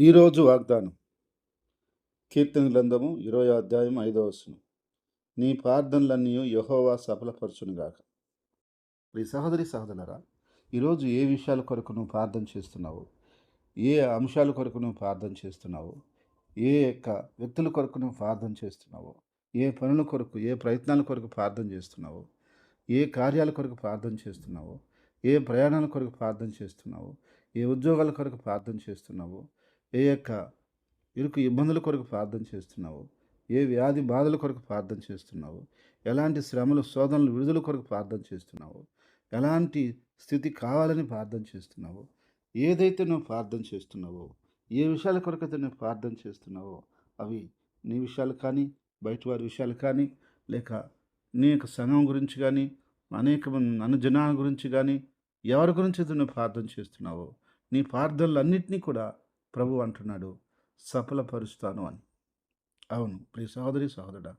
ఈరోజు వాగ్దానం. కీర్తన గ్రంథము ఇరవై అధ్యాయం ఐదవ వచనం. నీ ప్రార్థనలన్నీ యహోవా సఫలపరచునుగాక ఈ సహోదరి సహోదరరా ఈరోజు ఏ విషయాల కొరకు నువ్వు ప్రార్థన చేస్తున్నావు? ఏ అంశాల కొరకు నువ్వు ప్రార్థన చేస్తున్నావు? ఏ యొక్క వ్యక్తుల కొరకు నువ్వు ప్రార్థన చేస్తున్నావు? ఏ పనుల కొరకు ఏ ప్రయత్నాల కొరకు ప్రార్థన చేస్తున్నావు? ఏ కార్యాల కొరకు ప్రార్థన చేస్తున్నావు? ఏ ప్రయాణాల కొరకు ప్రార్థన చేస్తున్నావు? ఏ ఉద్యోగాల కొరకు ప్రార్థన చేస్తున్నావు? ఏ యొక్క ఇరుకు ఇబ్బందుల కొరకు ప్రార్థన చేస్తున్నావు? ఏ వ్యాధి బాధల కొరకు ప్రార్థన చేస్తున్నావు? ఎలాంటి శ్రమలు శోధనలు విడుదల కొరకు ప్రార్థన చేస్తున్నావు? ఎలాంటి స్థితి కావాలని ప్రార్థన చేస్తున్నావు? ఏదైతే నువ్వు ప్రార్థన చేస్తున్నావో ఏ విషయాల కొరకైతే నువ్వు ప్రార్థన చేస్తున్నావో అవి నీ విషయాలు కానీ బయట వారి విషయాలు కానీ లేక నీ యొక్క సంఘం గురించి కానీ అనేక అన్న జనాల గురించి కానీ ఎవరి గురించి అయితే నువ్వు ప్రార్థన చేస్తున్నావో నీ ప్రార్థనలన్నింటినీ కూడా ప్రభు అంటున్నాడు సఫలపరుస్తాను అని. అవును ప్రియ సహోదరి సహోదరుడా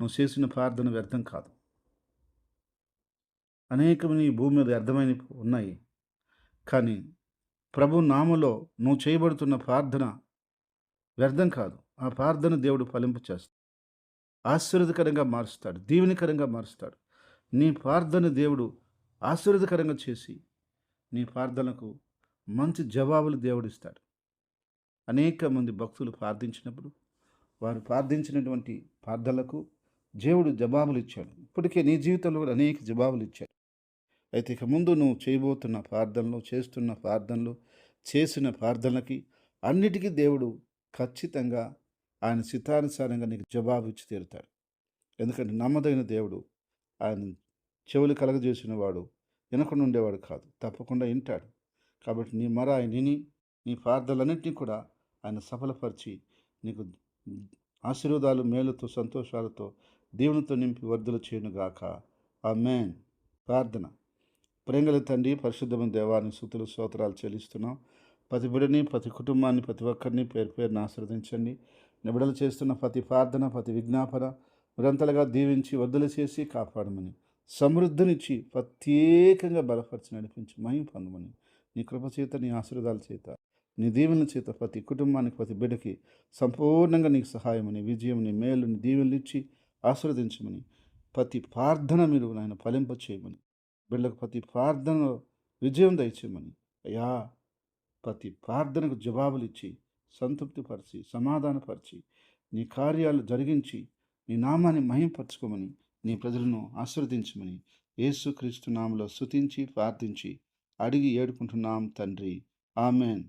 నువ్వు చేసిన ప్రార్థన వ్యర్థం కాదు. అనేకమైన ఈ భూమి మీద వ్యర్థమైన ఉన్నాయి కానీ ప్రభు నామలో నువ్వు చేయబడుతున్న ప్రార్థన వ్యర్థం కాదు. ఆ ప్రార్థన దేవుడు ఫలింపు చేస్తాడు. ఆశీర్వదకరంగా మారుస్తాడు దీవెనికరంగా మారుస్తాడు. నీ ప్రార్థన దేవుడు ఆశీర్వదకరంగా చేసి నీ ప్రార్థనకు మంచి జవాబులు దేవుడిస్తాడు అనేక మంది భక్తులు ప్రార్థించినప్పుడు వారు ప్రార్థించినటువంటి ప్రార్థనలకు దేవుడు జవాబులు ఇచ్చాడు. ఇప్పటికే నీ జీవితంలో కూడా అనేక జవాబులు ఇచ్చాడు. అయితే ఇక ముందు నువ్వు చేయబోతున్న ప్రార్థనలు చేస్తున్న ప్రార్థనలు చేసిన ప్రార్థనలకి అన్నిటికీ దేవుడు ఖచ్చితంగా ఆయన చిత్తానుసారంగా నీకు జవాబు ఇచ్చి తీరుతాడు. ఎందుకంటే నమ్మదగిన దేవుడు ఆయన చెవులు కలగజేసిన వాడు వినకుండా ఉండేవాడు కాదు. తప్పకుండా వింటాడు. కాబట్టి నీ మర ఆయన విని నీ ప్రార్థనలన్నింటినీ కూడా ఆయన సఫలపరిచి నీకు ఆశీర్వాదాలు మేలుతో సంతోషాలతో దేవునితో నింపి వర్ధలు చేయనుగాక ఆ మేన్ ప్రార్థన. ప్రేంగల తండ్రి పరిశుద్ధమైన దేవాన్ని సుతులు స్తోత్రాలు చెల్లిస్తున్నాం. ప్రతి బిడని ప్రతి కుటుంబాన్ని ప్రతి ఒక్కరిని పేరు పేరుని ఆశ్రవదించండి. నిబిడలు చేస్తున్న ప్రతి ప్రార్థన ప్రతి విజ్ఞాపన నిరంతరగా దీవించి వద్దులు చేసి కాపాడమని సమృద్ధినిచ్చి ప్రత్యేకంగా బలపరిచి నడిపించి మహిం పొందమని నీ కృప చేత నీ ఆశీర్వాదాల చేత. నీ దీవెన చేత ప్రతి కుటుంబానికి ప్రతి బిడ్డకి సంపూర్ణంగా నీకు సహాయమని విజయంని మేలుని దీవెనలు ఇచ్చి ఆశీర్వదించమని ప్రతి ప్రార్థన మీరు నాయన ఫలింప చేయమని బిడ్డలకు ప్రతి ప్రార్థనలో విజయం దయచేయమని. అయ్యా ప్రతి ప్రార్థనకు జవాబులు ఇచ్చి సంతృప్తిపరిచి సమాధానపరిచి నీ కార్యాలు జరిగించి నీ నామాన్ని మహింపరచుకోమని నీ ప్రజలను ఆశీర్వదించమని యేసుక్రీస్తు నామలో స్తుతించి ప్రార్థించి అడిగి ఏడుకుంటున్నాం తండ్రి. ఆమెన్.